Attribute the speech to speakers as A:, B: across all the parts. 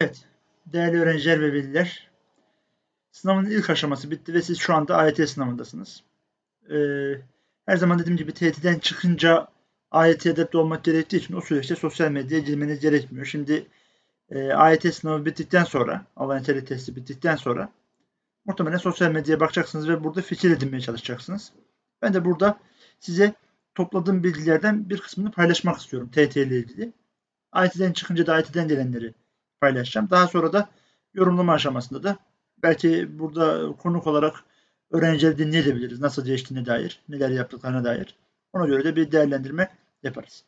A: Evet, değerli öğrenciler ve veliler, sınavın ilk aşaması bitti ve siz şu anda AYT sınavındasınız. Ee, her zaman dediğim gibi TYT'den çıkınca AYT adapte olmak gerektiği için o süreçte sosyal medyaya girmeniz gerekmiyor. Şimdi e, AYT sınavı bittikten sonra, Alanya TR testi bittikten sonra muhtemelen sosyal medyaya bakacaksınız ve burada fikir edinmeye çalışacaksınız. Ben de burada size topladığım bilgilerden bir kısmını paylaşmak istiyorum TYT ile ilgili. AYT'den çıkınca da AYT'den gelenleri paylaşacağım. Daha sonra da yorumlama aşamasında da belki burada konuk olarak öğrencileri dinleyebiliriz. Nasıl geçtiğine dair, neler yaptıklarına dair. Ona göre de bir değerlendirme yaparız.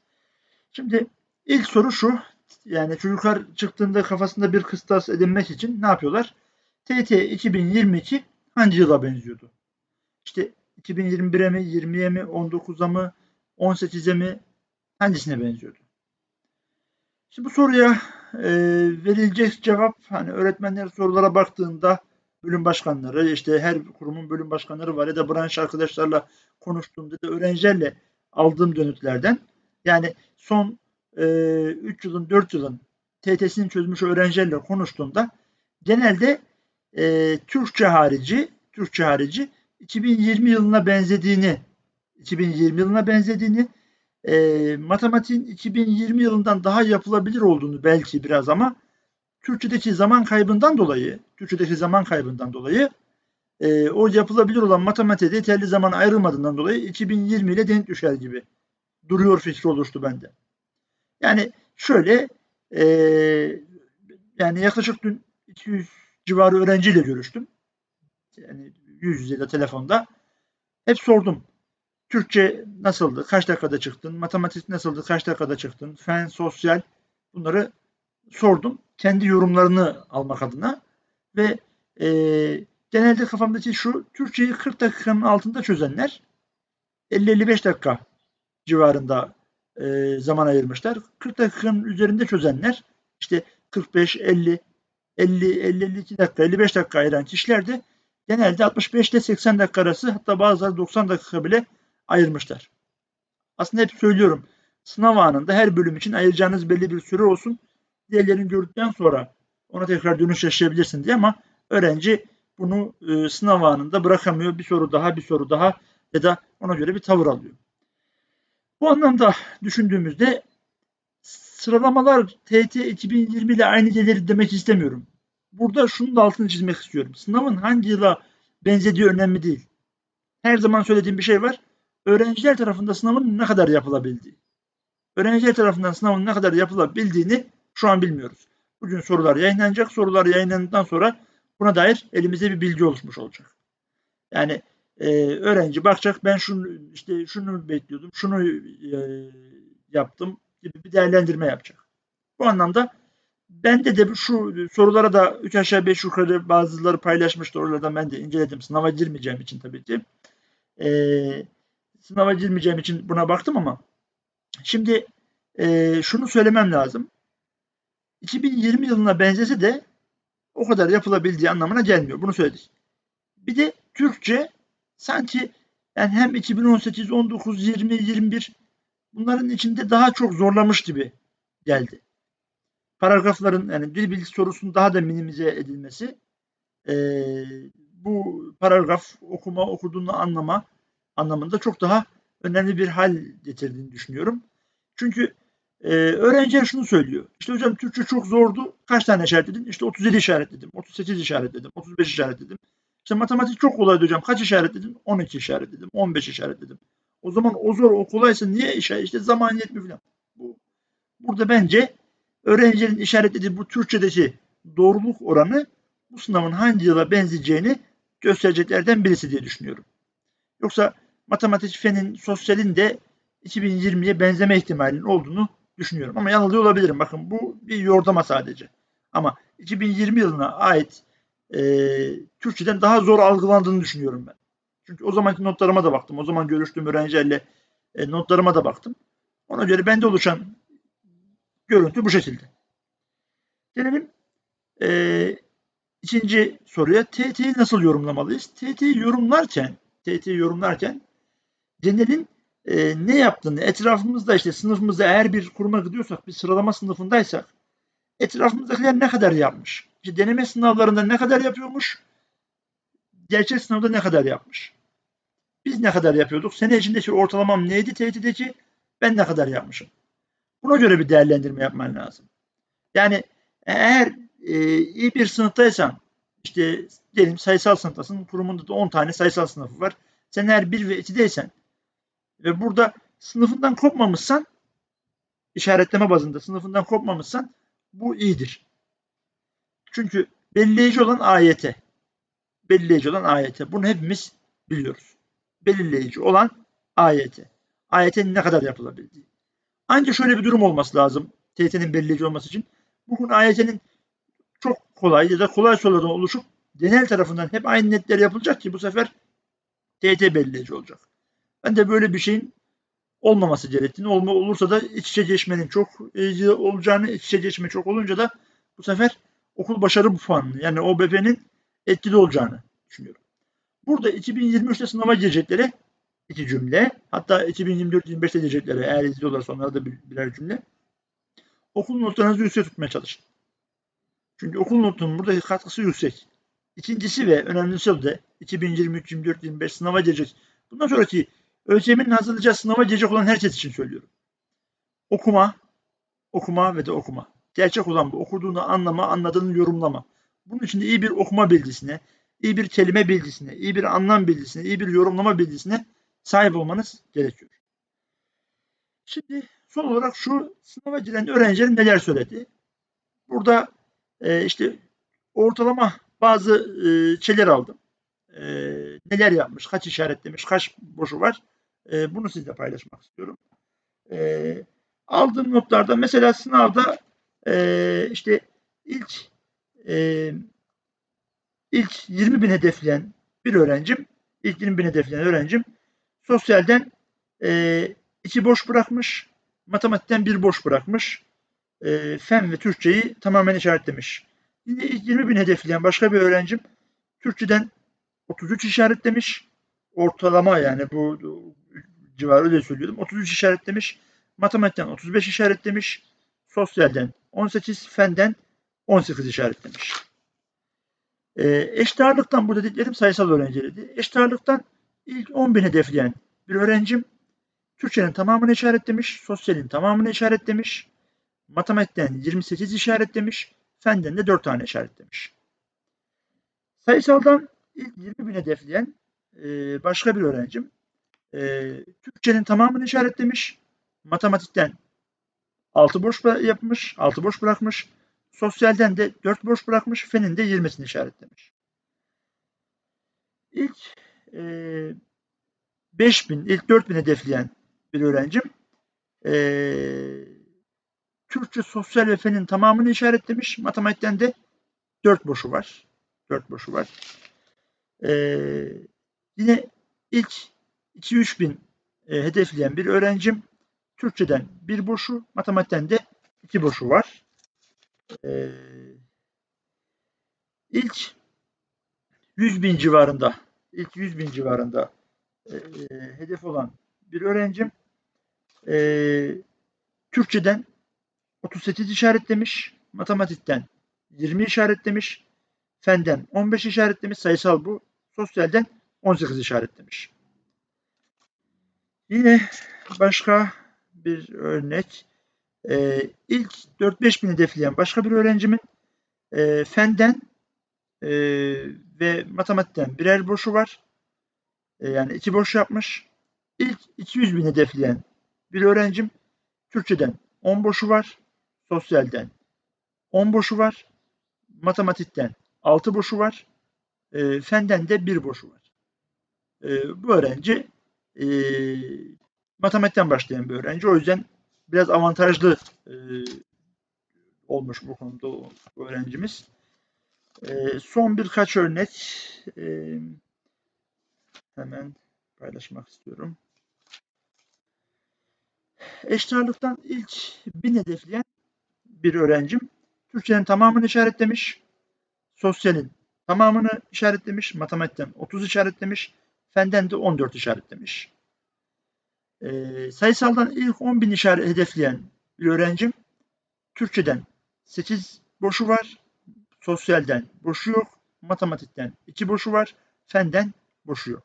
A: Şimdi ilk soru şu. Yani çocuklar çıktığında kafasında bir kıstas edinmek için ne yapıyorlar? TT 2022 hangi yıla benziyordu? İşte 2021'e mi, 20'ye mi, 19'a mı, 18'e mi hangisine benziyordu? Şimdi bu soruya e, verilecek cevap hani öğretmenler sorulara baktığında bölüm başkanları işte her kurumun bölüm başkanları var ya da branş arkadaşlarla konuştuğumda da öğrencilerle aldığım dönütlerden yani son e, 3 yılın 4 yılın TTS'ini çözmüş öğrencilerle konuştuğumda genelde e, Türkçe harici Türkçe harici 2020 yılına benzediğini 2020 yılına benzediğini e, matematiğin 2020 yılından daha yapılabilir olduğunu belki biraz ama Türkçedeki zaman kaybından dolayı, Türkçedeki zaman kaybından dolayı e, o yapılabilir olan matematiğe yeterli zaman ayrılmadığından dolayı 2020 ile denk düşer gibi duruyor fikri oluştu bende. Yani şöyle e, yani yaklaşık dün 200 civarı öğrenciyle görüştüm. Yani yüz yüze de telefonda. Hep sordum. Türkçe nasıldı? Kaç dakikada çıktın? Matematik nasıldı? Kaç dakikada çıktın? Fen, sosyal bunları sordum. Kendi yorumlarını almak adına ve e, genelde kafamdaki şu Türkçeyi 40 dakikanın altında çözenler 50-55 dakika civarında e, zaman ayırmışlar. 40 dakikanın üzerinde çözenler işte 45, 50, 50, 52 dakika, 55 dakika ayıran kişiler de genelde 65 ile 80 dakika arası hatta bazıları 90 dakika bile ayırmışlar. Aslında hep söylüyorum. Sınav anında her bölüm için ayıracağınız belli bir süre olsun. Diğerlerini gördükten sonra ona tekrar dönüş yaşayabilirsin diye ama öğrenci bunu e, sınav anında bırakamıyor. Bir soru daha, bir soru daha ya da ona göre bir tavır alıyor. Bu anlamda düşündüğümüzde sıralamalar TT 2020 ile aynı gelir demek istemiyorum. Burada şunun da altını çizmek istiyorum. Sınavın hangi yıla benzediği önemli değil. Her zaman söylediğim bir şey var öğrenciler tarafından sınavın ne kadar yapılabildiği. Öğrenciler tarafından sınavın ne kadar yapılabildiğini şu an bilmiyoruz. Bugün sorular yayınlanacak. Sorular yayınlandıktan sonra buna dair elimizde bir bilgi oluşmuş olacak. Yani e, öğrenci bakacak ben şunu işte şunu bekliyordum, şunu e, yaptım gibi bir değerlendirme yapacak. Bu anlamda bende de şu sorulara da 3 aşağı 5 yukarı bazıları paylaşmıştı. Oralardan ben de inceledim. Sınava girmeyeceğim için tabii ki. Eee sınava girmeyeceğim için buna baktım ama şimdi e, şunu söylemem lazım. 2020 yılına benzese de o kadar yapılabildiği anlamına gelmiyor. Bunu söyledik. Bir de Türkçe sanki yani hem 2018, 19, 20, 21 bunların içinde daha çok zorlamış gibi geldi. Paragrafların yani dil bilgisi sorusunun daha da minimize edilmesi e, bu paragraf okuma, okuduğunu anlama anlamında çok daha önemli bir hal getirdiğini düşünüyorum. Çünkü e, öğrenciler şunu söylüyor. İşte hocam Türkçe çok zordu. Kaç tane işaretledin? İşte 37 işaretledim. 38 işaretledim. 35 işaretledim. İşte matematik çok kolaydı hocam. Kaç işaretledin? 12 işaretledim. 15 işaretledim. O zaman o zor o kolaysa niye işaret? İşte zaman yetmiyor falan. Bu, burada bence öğrencilerin işaretlediği bu Türkçedeki doğruluk oranı bu sınavın hangi yıla benzeyeceğini göstereceklerden birisi diye düşünüyorum. Yoksa matematik fenin, sosyalin de 2020'ye benzeme ihtimalinin olduğunu düşünüyorum. Ama yanılıyor olabilirim. Bakın bu bir yordama sadece. Ama 2020 yılına ait e, Türkçeden daha zor algılandığını düşünüyorum ben. Çünkü o zamanki notlarıma da baktım. O zaman görüştüğüm öğrencilerle e, notlarıma da baktım. Ona göre bende oluşan görüntü bu şekilde. Gelelim e, ikinci soruya. TT'yi nasıl yorumlamalıyız? TT'yi yorumlarken TT yorumlarken genelin e, ne yaptığını etrafımızda işte sınıfımızda eğer bir kuruma gidiyorsak bir sıralama sınıfındaysak etrafımızdakiler ne kadar yapmış? İşte deneme sınavlarında ne kadar yapıyormuş? Gerçek sınavda ne kadar yapmış? Biz ne kadar yapıyorduk? Sene içindeki ortalamam neydi TYT'deki? Ben ne kadar yapmışım? Buna göre bir değerlendirme yapman lazım. Yani eğer e, iyi bir sınıftaysan, işte diyelim sayısal sınıftasın, kurumunda da 10 tane sayısal sınıfı var. Sen eğer 1 ve 2'deysen ve burada sınıfından kopmamışsan, işaretleme bazında sınıfından kopmamışsan bu iyidir. Çünkü belirleyici olan AYT. Belirleyici olan AYT. Bunu hepimiz biliyoruz. Belirleyici olan AYT. AYT'nin ne kadar yapılabildiği. Ancak şöyle bir durum olması lazım. TYT'nin belirleyici olması için. Bugün AYT'nin çok kolay ya da kolay sorulardan oluşup genel tarafından hep aynı netler yapılacak ki bu sefer TYT belirleyici olacak. Ben de böyle bir şeyin olmaması gerektiğini, olma, olursa da iç içe geçmenin çok iyi olacağını, iç içe geçme çok olunca da bu sefer okul başarı puanını yani OBP'nin etkili olacağını düşünüyorum. Burada 2023'te sınava girecekleri iki cümle, hatta 2024-25'te girecekleri eğer izliyorlarsa onlara da birer cümle. Okul notlarınızı yüksek tutmaya çalışın. Çünkü okul notunun burada katkısı yüksek. İkincisi ve önemlisi de 2023, 24, 25 sınava girecek. Bundan sonraki ÖSYM'nin hazırlayacağı sınava girecek olan herkes için söylüyorum. Okuma, okuma ve de okuma. Gerçek olan bu. Okuduğunu anlama, anladığını yorumlama. Bunun için de iyi bir okuma bilgisine, iyi bir kelime bilgisine, iyi bir anlam bilgisine, iyi bir yorumlama bilgisine sahip olmanız gerekiyor. Şimdi son olarak şu sınava giren öğrencilerin neler söyledi? Burada e, işte ortalama bazı e, şeyler aldım. E, neler yapmış, kaç işaretlemiş, kaç boşu var. E, bunu sizle paylaşmak istiyorum. E, aldığım notlarda mesela sınavda e, işte ilk e, ilk 20 bin hedefleyen bir öğrencim, ilk 20 bin hedefleyen öğrencim sosyalden e, iki boş bırakmış, matematikten bir boş bırakmış, e, fen ve Türkçeyi tamamen işaretlemiş. Yine ilk 20 bin hedefleyen başka bir öğrencim Türkçeden 33 işaretlemiş. Ortalama yani bu civarı öyle söylüyordum. 33 işaretlemiş. Matematikten 35 işaretlemiş. Sosyalden 18, fenden 18 işaretlemiş. E, eşit ağırlıktan bu dediklerim sayısal öğrencilerdi. Eşit ağırlıktan ilk 10 bin hedefleyen bir öğrencim Türkçenin tamamını işaretlemiş, sosyalin tamamını işaretlemiş, matematikten 28 işaretlemiş, fenden de 4 tane işaretlemiş. Sayısaldan ilk 20 bin hedefleyen e, başka bir öğrencim e, Türkçenin tamamını işaretlemiş, matematikten 6 boş yapmış, 6 boş bırakmış, sosyalden de 4 boş bırakmış, fenin de 20'sini işaretlemiş. İlk e, 5000, ilk 4000 hedefleyen bir öğrencim e, Türkçe, sosyal ve fenin tamamını işaretlemiş. Matematikten de 4 boşu var. 4 boşu var. E, yine ilk 2-3 bin e, hedefleyen bir öğrencim Türkçeden bir boşu, matematikten de iki boşu var. E, ilk 100 bin civarında, ilk 100 bin civarında e, hedef olan bir öğrencim e, Türkçeden 38 işaretlemiş, matematikten 20 işaretlemiş, fenden 15 işaretlemiş, sayısal bu, sosyalden 18 işaretlemiş. Yine başka bir örnek. Ee, ilk 4-5 bin hedefleyen başka bir öğrencimin e, fenden e, ve matematikten birer boşu var. E, yani iki boş yapmış. İlk 200 bin hedefleyen bir öğrencim Türkçeden 10 boşu var. Sosyalden 10 boşu var. Matematikten 6 boşu var. E, fenden de 1 boşu var. E, bu öğrenci e, matematikten başlayan bir öğrenci. O yüzden biraz avantajlı e, olmuş bu konuda öğrencimiz. E, son birkaç örnek e, hemen paylaşmak istiyorum. Eşit ilk bin hedefleyen bir öğrencim Türkçenin tamamını işaretlemiş. Sosyalin tamamını işaretlemiş. Matematikten 30 işaretlemiş. Fenden de 14 işaretlemiş. E, sayısaldan ilk 10 bin işaret hedefleyen bir öğrencim Türkçeden 8 boşu var. Sosyalden boşu yok. Matematikten 2 boşu var. Fenden boşu yok.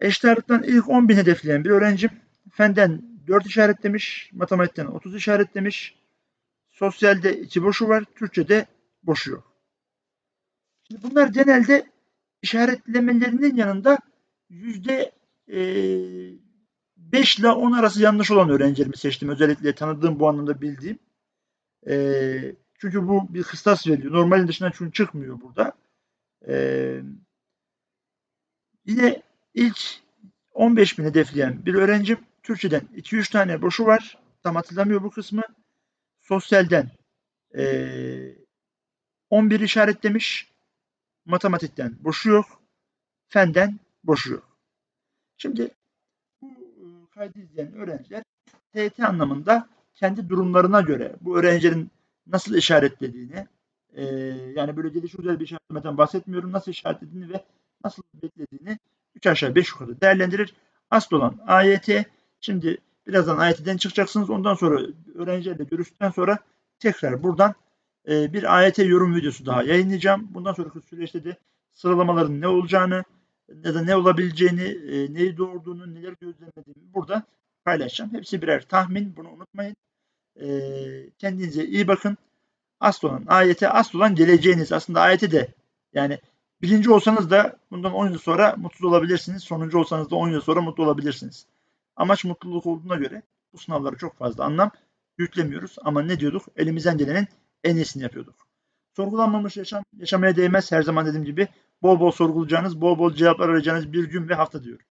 A: Eşit ilk 10 bin hedefleyen bir öğrencim fenden 4 işaretlemiş, matematikten 30 işaretlemiş, sosyalde 2 boşu var, Türkçe'de boşu yok. Şimdi bunlar genelde işaretlemelerinin yanında yüzde eee 5 ile 10 arası yanlış olan öğrencilerimi seçtim. Özellikle tanıdığım bu anlamda bildiğim. Eee, çünkü bu bir kıstas veriyor. Normalin dışına çünkü çıkmıyor burada. Eee, yine ilk 15 bin hedefleyen bir öğrencim Türkçeden 2-3 tane boşu var. Tam hatırlamıyor bu kısmı. Sosyalden eee 11 işaretlemiş. Matematikten boşu yok. Fenden boşu yok. Şimdi bu e, kaydı izleyen öğrenciler TET anlamında kendi durumlarına göre bu öğrencilerin nasıl işaretlediğini e, yani böyle gelişi güzel bir işaretlemeden bahsetmiyorum. Nasıl işaretlediğini ve nasıl beklediğini 3 aşağı 5 yukarı değerlendirir. Asıl olan AYT. Şimdi birazdan AYT'den çıkacaksınız. Ondan sonra öğrencilerle görüştükten sonra tekrar buradan e, bir AYT yorum videosu daha yayınlayacağım. Bundan sonraki süreçte de sıralamaların ne olacağını ya da ne olabileceğini, e, neyi doğurduğunu, neler gözlemlediğimi burada paylaşacağım. Hepsi birer tahmin. Bunu unutmayın. E, kendinize iyi bakın. Asıl olan AYT, asıl olan geleceğiniz. Aslında AYT de yani birinci olsanız da bundan 10 yıl sonra mutsuz olabilirsiniz. Sonuncu olsanız da 10 yıl sonra mutlu olabilirsiniz. Amaç mutluluk olduğuna göre bu sınavlara çok fazla anlam yüklemiyoruz. Ama ne diyorduk? Elimizden gelenin en iyisini yapıyorduk. Sorgulanmamış yaşam yaşamaya değmez. Her zaman dediğim gibi bol bol sorgulayacağınız, bol bol cevaplar arayacağınız bir gün ve hafta diyorum.